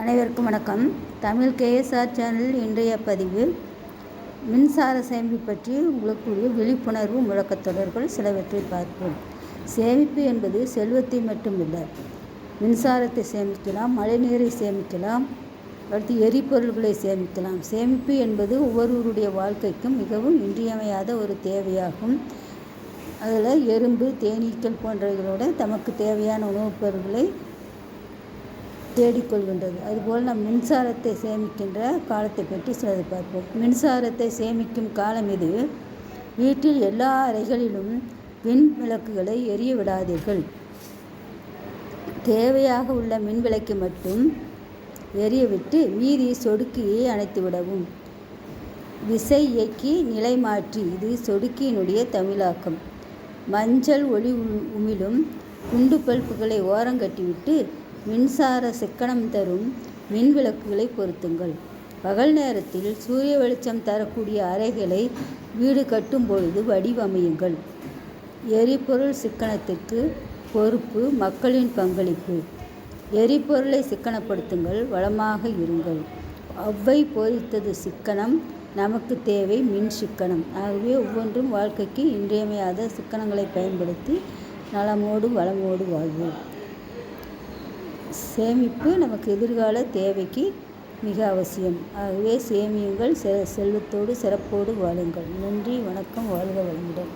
அனைவருக்கும் வணக்கம். Tamil KSR channel இன்றைய பதிவு மின்சார சேமிப்பு பற்றி உங்களுக்குரிய விழிப்புணர்வு முழக்கத்தொடர்கள் சிலவற்றை பார்ப்போம். சேமிப்பு என்பது செல்வத்தை மட்டுமில்லை மின்சாரத்தை சேமிக்கலாம் மழைநீரை சேமிக்கலாம் அடுத்து எரிபொருள்களை சேமிக்கலாம். சேமிப்பு என்பது ஒவ்வொருவருடைய வாழ்க்கைக்கும் மிகவும் இன்றியமையாத ஒரு தேவையாகும். அதில் எறும்பு தேனீக்கள் போன்றவைகளோட தமக்கு தேவையான உணவுப் பொருட்களை தேடிக்கொள்கின்றது. அதுபோல் நம் மின்சாரத்தை சேமிக்கின்ற காலத்தை பற்றி சிலது பார்ப்போம். மின்சாரத்தை சேமிக்கும் காலம் இது வீட்டில் எல்லா அறைகளிலும் மின் விளக்குகளை எரிய விடாதீர்கள். தேவையாக உள்ள மின் விளக்கை மட்டும் எரியவிட்டு மீதி சொடுக்கியை அணைத்து விடவும். விசை இயக்கி நிலை மாற்றி இது சொடுக்கியினுடைய தமிழாக்கம். மஞ்சள் ஒளி உமிழும் குண்டு பல்புகளை ஓரங்கட்டிவிட்டு மின்சார சிக்கனம் தரும் மின் விளக்குகளை பொருத்துங்கள். பகல் நேரத்தில் சூரிய வெளிச்சம் தரக்கூடிய அறைகளை வீடு கட்டும் பொழுது வடிவமையுங்கள். எரிபொருள் சிக்கனத்திற்கு பொறுப்பு மக்களின் பங்களிப்பு. எரிபொருளை சிக்கனப்படுத்துங்கள் வளமாக இருங்கள். அவ்வை பொறித்தது சிக்கனம் நமக்கு தேவை மின் சிக்கனம். ஆகவே ஒவ்வொன்றும் வாழ்க்கைக்கு இன்றியமையாத சிக்கனங்களை பயன்படுத்தி நலமோடு வளமோடு வாழ்வோம். சேமிப்பு நமக்கு எதிர்கால தேவைக்கு மிக அவசியம். ஆகவே சேமியுங்கள் செ செல்வத்தோடு சிறப்போடு வாழுங்கள். நன்றி வணக்கம் வாழ்க வளமுடன்.